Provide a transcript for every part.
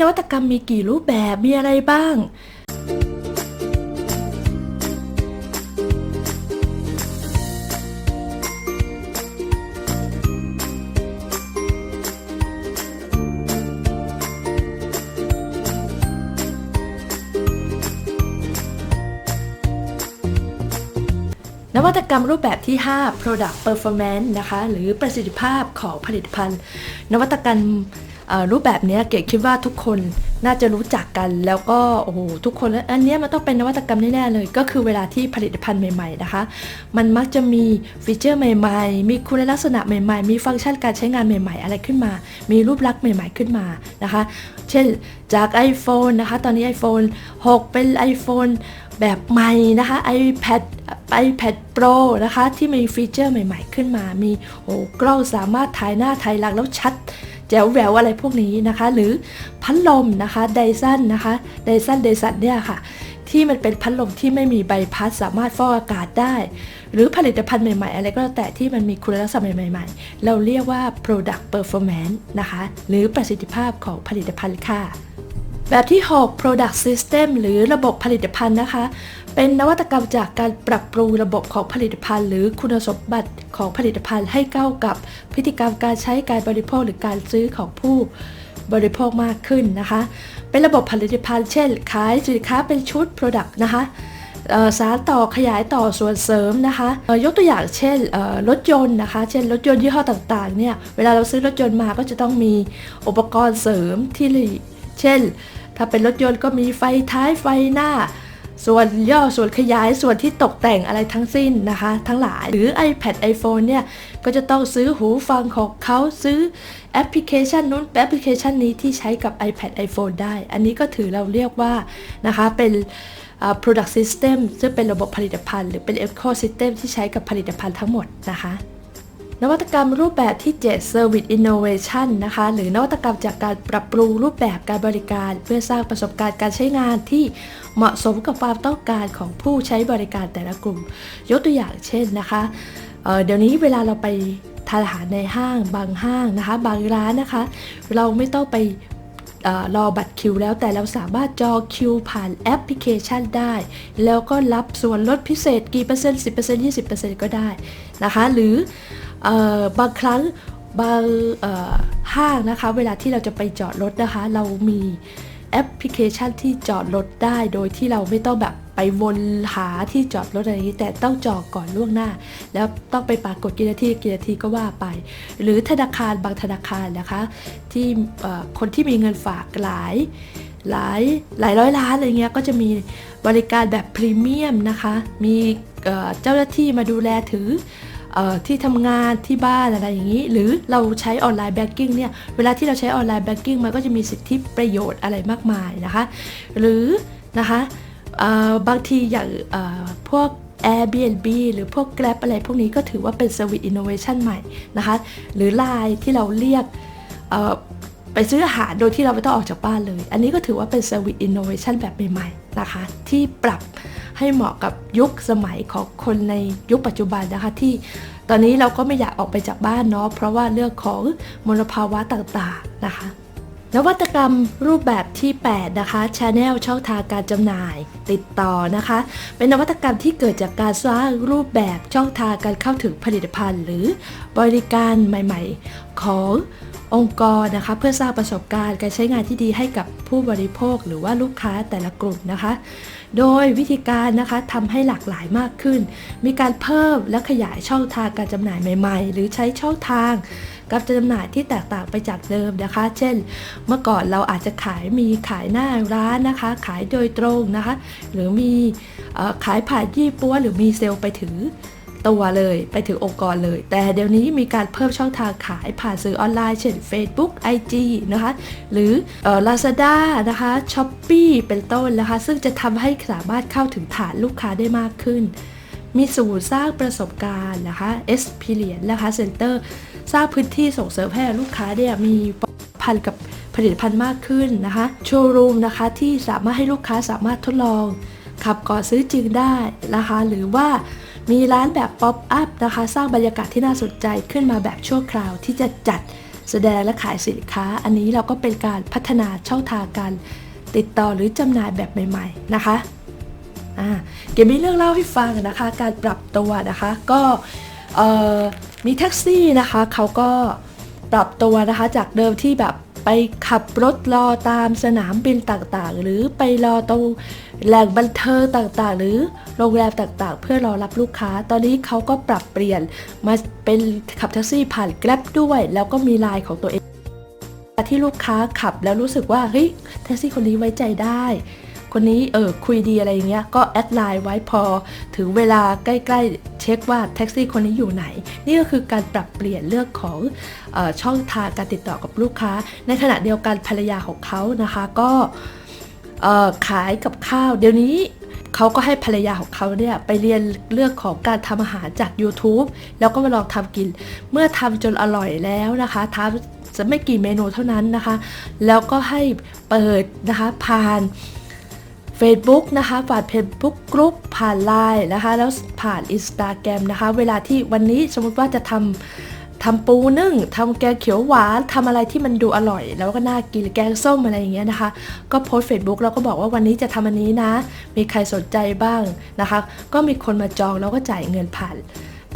นวัตกรรมมีกี่รูปแบบมีอะไรบ้าง วัตกรรมรูปแบบที่ 5 product performance นะคะหรือประสิทธิภาพของผลิตภัณฑ์ นวัตกรรมรูปแบบนี้เก๋คิดว่าทุกคนน่าจะรู้จักกันแล้วก็โอ้โหทุกคนแล้วอันนี้มันต้องเป็นนวัตกรรมแน่ๆเลย ก็คือเวลาที่ผลิตภัณฑ์ใหม่ๆนะคะ มันมักจะมีฟีเจอร์ใหม่ๆ มีคุณลักษณะใหม่ๆ มีฟังก์ชันการใช้งานใหม่ๆ อะไรขึ้นมา มีรูปลักษณ์ใหม่ๆขึ้นมานะคะ เช่นจาก iPhone นะคะ ตอนนี้ iPhone 6 เป็น iPhone แบบใหม่นะคะ iPad iPad Pro นะคะ ที่มีฟีเจอร์ใหม่ๆขึ้นมา มีโอ้กล้องสามารถถ่ายหน้าถ่ายหลังแล้วชัดแจ๋วแหววอะไรพวกนี้นะคะ หรือพัดลมนะคะไดซันนะคะไดซันไดซันเนี่ยค่ะ ที่มันเป็นพัดลมที่ไม่มีใบพัดสามารถฟอกอากาศได้ หรือผลิตภัณฑ์ใหม่ๆ อะไรก็แล้วแต่ที่มันมีคุณลักษณะใหม่ๆ เราเรียกว่า product performance นะคะ หรือประสิทธิภาพของผลิตภัณฑ์ค่ะ แบบที่ 6 product system หรือระบบผลิตภัณฑ์นะคะ เป็นนวัตกรรมจากการปรับปรุงระบบของผลิตภัณฑ์ หรือคุณสมบัติของผลิตภัณฑ์ให้เข้ากับพฤติกรรมการใช้การบริโภคหรือการซื้อของผู้บริโภคมากขึ้นนะคะ เป็นระบบผลิตภัณฑ์เช่น ขายสินค้าเป็นชุด product นะคะสารต่อขยายต่อส่วนเสริมนะคะยกตัวอย่างเช่นรถยนต์นะคะ เช่นรถยนต์ยี่ห้อต่างๆเนี่ยเวลาเราซื้อรถยนต์มาก็จะต้องมีอุปกรณ์เสริมที่ เช่น ถ้าเป็นรถยนต์ก็มีไฟท้ายไฟหน้า ส่วนย่อส่วนขยายส่วนที่ตกแต่งอะไรทั้งสิ้นนะคะ ทั้งหลายหรือ iPad iPhone เนี่ย ก็จะต้องซื้อหูฟังของเขาซื้อแอปพลิเคชันนู้นแอปพลิเคชันนี้ที่ใช้กับ iPad iPhone ได้ อันนี้ก็ถือเราเรียกว่านะคะเป็น product system ซึ่งเป็นระบบผลิตภัณฑ์ หรือเป็น ecosystem ที่ใช้กับผลิตภัณฑ์ทั้งหมดนะคะ นวัตกรรมรูปแบบที่ 7 Service Innovation นะคะ หรือนวัตกรรมจากการปรับปรุงรูปแบบการบริการ เพื่อสร้างประสบการณ์การใช้งานที่เหมาะสมกับความต้องการของผู้ใช้บริการแต่ละกลุ่ม ยกตัวอย่างเช่นนะคะเเดี๋ยวนี้เวลาเราไปทานอาหารในห้างบางห้างนะคะ บางร้านนะคะ เราไม่ต้องไป รอบัตรคิวแล้วแต่เราสามารถจองคิวผ่านแอปพลิเคชันได้ แล้วก็รับส่วนลดพิเศษกี่เปอร์เซ็นต์สิบเปอร์เซ็นต์ยี่สิบเปอร์เซ็นต์ก็ได้นะคะ หรืออบางครั้งบางห้างนะคะ เวลาที่เราจะไปจอดรถนะคะ เรามี แอปพลิเคชันที่จอดรถได้โดยที่เราไม่ต้องแบบไปวนหาที่จอดรถอะไรนี้ แต่ต้องจองก่อนล่วงหน้า แล้วต้องไปปรากฏกี่นาทีกี่นาทีก็ว่าไป หรือธนาคารบางธนาคารนะคะ ที่คนที่มีเงินฝากหลายหลายหลายร้อยล้านอะไรเงี้ยก็จะมีบริการแบบพรีเมียมนะคะ มีเอ่อเจ้าหน้าที่มาดูแลถือ ที่ทำงานที่บ้านอะไรอย่างนี้ หรือเราใช้ออนไลน์แบงกิ้งเนี่ยเวลาที่เราใช้ออนไลน์แบงกิ้งมันก็จะมีสิทธิประโยชน์อะไรมากมายนะคะ หรือนะคะบางทีอย่างเอ่อพวก Airbnb หรือพวก Grab อะไรพวกนี้ก็ถือว่าเป็น Service Innovation ใหม่นะคะ หรือ Line ที่เราเรียก ไปซื้ออาหารโดยที่เราไม่ต้องออกจากบ้านเลย อันนี้ก็ถือว่าเป็น Service Innovation แบบใหม่ๆนะคะ ที่ปรับให้เหมาะกับยุคสมัยของคนในยุคปัจจุบันนะคะที่ตอนนี้เราก็ไม่อยากออกไปจากบ้านเนาะเพราะว่าเรื่องของมลภาวะต่างๆนะคะนวัตกรรมรูปแบบที่ 8 นะคะ Channel ช่องทางการจำหน่ายติดต่อนะคะ เป็นนวัตกรรมที่เกิดจากการสร้างรูปแบบช่องทางการเข้าถึงผลิตภัณฑ์ หรือบริการใหม่ ๆ ของ องค์กรนะคะเพื่อสร้างประสบการณ์การใช้งานที่ดีให้กับผู้บริโภคหรือว่าลูกค้าแต่ละกลุ่มนะคะ โดยวิธีการนะคะทำให้หลากหลายมากขึ้น มีการเพิ่มและขยายช่องทางการจำหน่ายใหม่ๆ หรือใช้ช่องทางการจำหน่ายที่แตกต่างไปจากเดิมนะคะ เช่น เมื่อก่อนเราอาจจะขายมีขายหน้าร้านนะคะ ขายโดยตรงนะคะ หรือมีอขายผ่านยี่ปัวหรือมีเซลล์ไปถึง ตัวเลย ไปถึงองค์กรเลย แต่เดี๋ยวนี้มีการเพิ่มช่องทางขายผ่านสื่อออนไลน์ เช่น Facebook IG นะคะ หรือเอ่อ Lazada นะคะ Shopee เป็นต้นนะคะ ซึ่งจะทำให้สามารถเข้าถึงฐานลูกค้าได้มากขึ้น มีศูนย์สร้างประสบการณ์นะคะ Experience นะคะ Center สร้างพื้นที่ส่งเสริมให้ลูกค้าเนี่ยมีพันกับผลิตภัณฑ์มากขึ้นนะคะโชว์รูมนะคะที่สามารถให้ลูกค้าสามารถทดลองขับก่อนซื้อจริงได้นะคะหรือว่า มีร้านแบบป๊อปอัพนะคะ สร้างบรรยากาศที่น่าสนใจขึ้นมาแบบชั่วคราวที่จะจัดแสดงและขายสินค้า อันนี้เราก็เป็นการพัฒนาช่องทางการติดต่อหรือจำหน่ายแบบใหม่ ๆ นะคะอ่าเกมมีเรื่องเล่าให้ฟังนะคะ การปรับตัวนะคะ ก็เออมีแท็กซี่นะคะเขาก็ปรับตัวนะคะจากเดิมที่แบบ ไปขับรถรอตามสนามบินต่างๆ หรือไปรอตรงแหล่งบันเทิงต่างๆ หรือโรงแรมต่างๆ เพื่อรอรับลูกค้า ตอนนี้เขาก็ปรับเปลี่ยนมาเป็นขับแท็กซี่ผ่านแกล็บด้วย แล้วก็มีไลน์ของตัวเองที่ลูกค้าขับแล้วรู้สึกว่าเฮ้ยแท็กซี่คนนี้ไว้ใจได้ คนนี้เออคุยดีอะไรอย่างเงี้ยก็แอดไลน์ไว้พอ ถึงเวลาใกล้ๆ เช็คว่าแท็กซี่คนนี้อยู่ไหน นี่ก็คือการปรับเปลี่ยนเรื่องของออช่องทางการติดต่อกับลูกค้า ในขณะเดียวกันภรรยาของเขานะคะก็ขายกับข้าว เดี๋ยวนี้เขาก็ให้ภรรยาของเขาเนี่ยไปเรียนเรื่องของการทำอาหารจาก YouTube แล้วก็มาลองทำกิน เมื่อทำจนอร่อยแล้วนะคะทำจะไม่กี่เมนูเท่านั้นนะคะ แล้วก็ให้เปิดนะคะผ่าน Facebook นะคะผ่าน Facebook กรุ๊ปผ่านไลน์นะคะ แล้วผ่าน Instagram นะคะ เวลาที่วันนี้สมมติว่าจะทำทำปูนึ่งทำแกงเขียวหวานทำอะไรที่มันดูอร่อย แล้วก็น่ากินแกงส้มอะไรอย่างเงี้ยนะคะ ก็โพสเฟซบุ๊กแล้วก็บอกว่าวันนี้จะทำอันนี้นะ มีใครสนใจบ้างนะคะ ก็มีคนมาจองแล้วก็จ่ายเงินผ่าน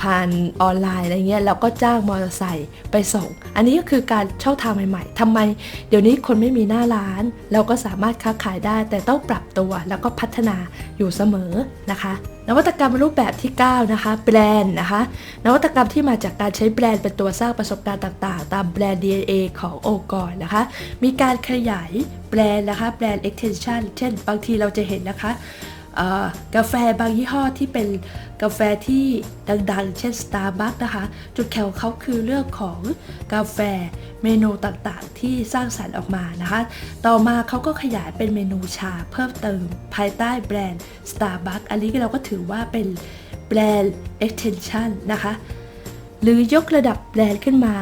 ผ่านออนไลน์อะไรเงี้ยเราก็จ้างมอเตอร์ไซค์ไปส่ง อันนี้ก็คือการช่องทางใหม่ ๆทำไม เดี๋ยวนี้คนไม่มีหน้าร้าน เราก็สามารถค้าขายได้ แต่ต้องปรับตัวแล้วก็พัฒนาอยู่เสมอนะคะนวัตกรรมรูปแบบที่ 9 นะคะ แบรนด์นะคะ นวัตกรรมที่มาจากการใช้แบรนด์เป็นตัวสร้างประสบการณ์ต่างๆ ตามแบรนด์ DNA ขององค์กรนะคะ มีการขยายแบรนด์นะคะ แบรนด์ extension เช่น บางทีเราจะเห็นนะคะ กาแฟบางยี่ห้อที่เป็นกาแฟที่ดังๆ เช่น Starbucks นะคะ จุดแข็งของเขาคือเรื่องของกาแฟเมนูต่างๆ ที่สร้างสรรค์ออกมานะคะ ต่อมาเขาก็ขยายเป็นเมนูชาเพิ่มเติมภายใต้แบรนด์ Starbucks อันนี้เราก็ถือว่าเป็นแบรนด์ extension นะคะ หรือยกระดับแบรนด์ขึ้นมา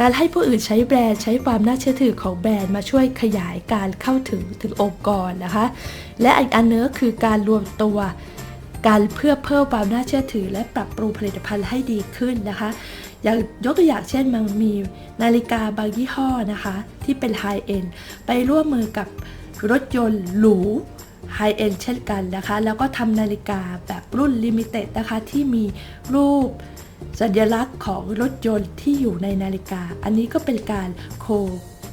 การให้ผู้อื่นใช้แบรนด์ใช้ความน่าเชื่อถือของแบรนด์มาช่วยขยายการเข้าถึงถึงองค์กรนะคะ และอีกอันเนึงก็คือการรวมตัวการเพื่อเพิ่มความน่าเชื่อถือ และปรับปรุงผลิตภัณฑ์ให้ดีขึ้นนะคะ อย่างยกตัวอย่างเช่นมันมีนาฬิกาบางยี่ห้อนะคะ ที่เป็นไฮเอ็นไปร่วมมือกับรถยนต์หรูไฮเอ็นเช่นกันนะคะ แล้วก็ทำนาฬิกาแบบรุ่นลิมิเต็ดนะคะ ที่มีรูป สัญลักษณ์ของรถยนต์ที่อยู่ในนาฬิกา อันนี้ก็เป็นการโค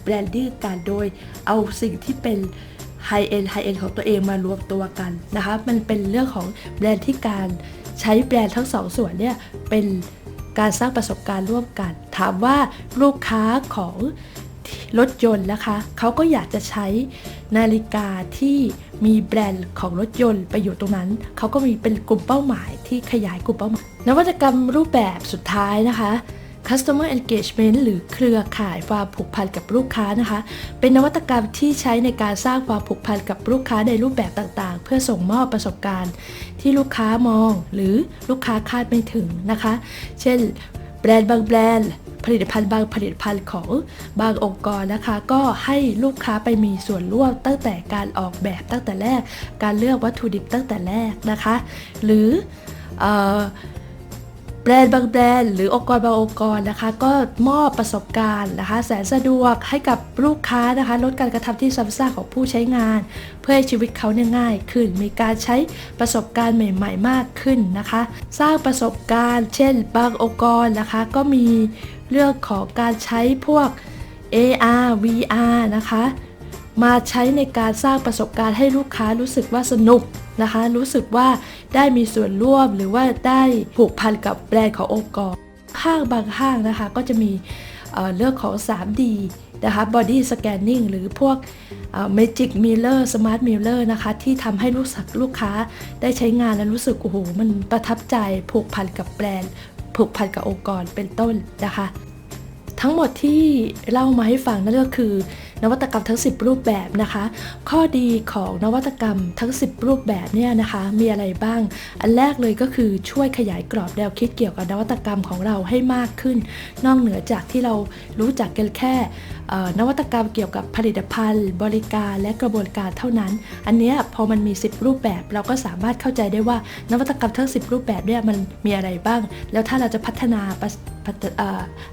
แบรนดิ้งกันโดยเอาสิ่งที่เป็นไฮเอ็นไฮเอ็นของตัวเองมารวมตัวกันนะคะ มันเป็นเรื่องของแบรนด์ที่การใช้แบรนด์ทั้งสองส่วนเนี่ยเป็นการสร้างประสบการณ์ร่วมกัน ถามว่าลูกค้าของ รถยนต์นะคะ เขาก็อยากจะใช้นาฬิกาที่มีแบรนด์ของรถยนต์ไปอยู่ตรงนั้น เขาก็มีเป็นกลุ่มเป้าหมายที่ขยายกลุ่มเป้าหมาย นวัตกรรมรูปแบบสุดท้ายนะคะ Customer Engagement หรือเครือข่ายความผูกพันกับลูกค้านะคะ เป็นนวัตกรรมที่ใช้ในการสร้างความผูกพันกับลูกค้าในรูปแบบต่างๆ เพื่อส่งมอบประสบการณ์ ที่ลูกค้ามองหรือลูกค้าคาดไม่ถึงนะคะ เช่น แบรนด์บางแบรนด์ ผลิตภัณฑ์บางผลิตภัณฑ์ของบางองค์กรนะคะ ก็ให้ลูกค้าไปมีส่วนร่วมตั้งแต่การออกแบบตั้งแต่แรก การเลือกวัตถุดิบตั้งแต่แรกนะคะ หรือแบรนด์บางแบรนด์หรือองค์กรบางองค์กรนะคะ ก็มอบประสบการณ์นะคะ แสนสะดวกให้กับลูกค้านะคะ ลดการกระทำที่ซ้ำซากของผู้ใช้งาน เพื่อให้ชีวิตเขาเนี่ยง่ายขึ้น มีการใช้ประสบการณ์ใหม่ ๆ มากขึ้นนะคะ สร้างประสบการณ์ เช่น บางองค์กรนะคะ ก็มี เรื่องของการใช้พวก AR VR นะคะ มาใช้ในการสร้างประสบการณ์ให้ลูกค้ารู้สึกว่าสนุกนะคะ รู้สึกว่าได้มีส่วนร่วมหรือว่าได้ผูกพันกับแบรนด์ขององค์กรห้างบางห้างนะคะก็จะมีเรื่องของ 3D นะคะ body scanning หรือพวก magic mirror smart mirror นะคะ ที่ทำให้ลูกสักลูกค้าได้ใช้งานแล้วรู้สึก โอ้โห มันประทับใจผูกพันกับแบรนด์ ผูกพันกับองค์กรเป็นต้นนะคะ ทั้งหมดที่เล่ามาให้ฟังนั่นก็คือ นวัตกรรมทั้ง 10 รูปแบบนะคะ ข้อดีของนวัตกรรมทั้ง 10 รูปแบบเนี่ยนะคะ มีอะไรบ้าง อันแรกเลยก็คือช่วยขยายกรอบแนวคิดเกี่ยวกับนวัตกรรมของเราให้มากขึ้น นอกเหนือจากที่เรารู้จักกันแค่นวัตกรรมเกี่ยวกับผลิตภัณฑ์ บริการและกระบวนการเท่านั้น อันเนี้ยพอมันมี 10 รูปแบบ เราก็สามารถเข้าใจได้ว่านวัตกรรมทั้ง 10 รูปแบบเนี่ยมันมีอะไรบ้าง แล้วถ้าเราจะพัฒนา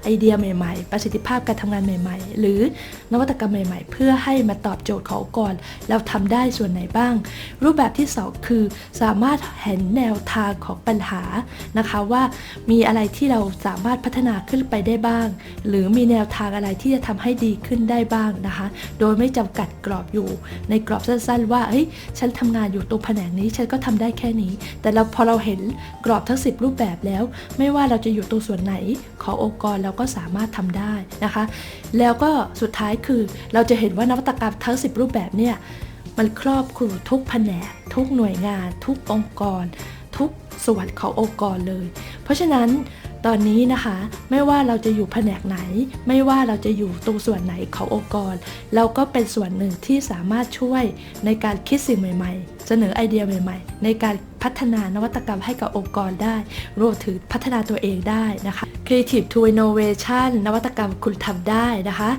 ไอเดียใหม่ ๆ ประสิทธิภาพการทำงานใหม่ ๆ หรือนวัตกรรมใหม่ ๆ เพื่อให้มาตอบโจทย์ขององค์กรเราทำได้ส่วนไหนบ้าง รูปแบบที่ 2 คือ สามารถเห็นแนวทางของปัญหานะคะว่ามีอะไรที่เราสามารถพัฒนาขึ้นไปได้บ้าง หรือมีแนวทางอะไรที่จะทำให้ดีขึ้นได้บ้างนะคะ โดยไม่จำกัดกรอบอยู่ ในกรอบสั้น ๆ ว่าเฮ้ยฉันทำงานอยู่ตรงแผนกนี้ฉันก็ทำได้แค่นี้ แต่เราพอเราเห็นกรอบทั้ง 10 รูปแบบแล้ว ไม่ว่าเราจะอยู่ตรงส่วนไหนขององค์กรเราก็สามารถทำได้นะคะ แล้วก็สุดท้ายคือเราจะเห็นว่านวัตกรรมทั้ง 10 รูปแบบเนี่ยมันครอบคลุมทุกแผนก ทุกหน่วยงาน ทุกองค์กร ทุกส่วนขององค์กรเลย เพราะฉะนั้นตอนนี้นะคะไม่ว่าเราจะอยู่แผนกไหน ไม่ว่าเราจะอยู่ตรงส่วนไหนขององค์กร เราก็เป็นส่วนหนึ่งที่สามารถช่วยในการคิดสิ่งใหม่ ๆ เสนอไอเดียใหม่ ๆ ในการพัฒนานวัตกรรมให้กับองค์กรได้รวมถึงพัฒนาตัวเองได้นะคะ Creative to Innovation นวัตกรรมคุณทำได้นะคะ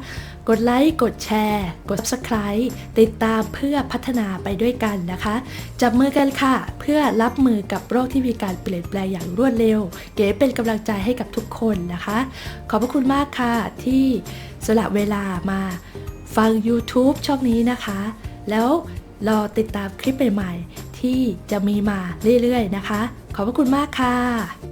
กดไลค์ กดแชร์ กด Subscribe ติดตามเพื่อพัฒนาไปด้วยกันนะคะ จับมือกันค่ะ เพื่อรับมือกับโรคที่มีการเปลี่ยนแปลงอย่างรวดเร็ว เก๋เป็นกำลังใจให้กับทุกคนนะคะ ขอบพระคุณมากค่ะที่สละเวลามาฟัง YouTube ช่องนี้นะคะ แล้วรอติดตามคลิปใหม่ๆที่จะมีมาเรื่อยๆนะคะ ขอบพระคุณมากค่ะ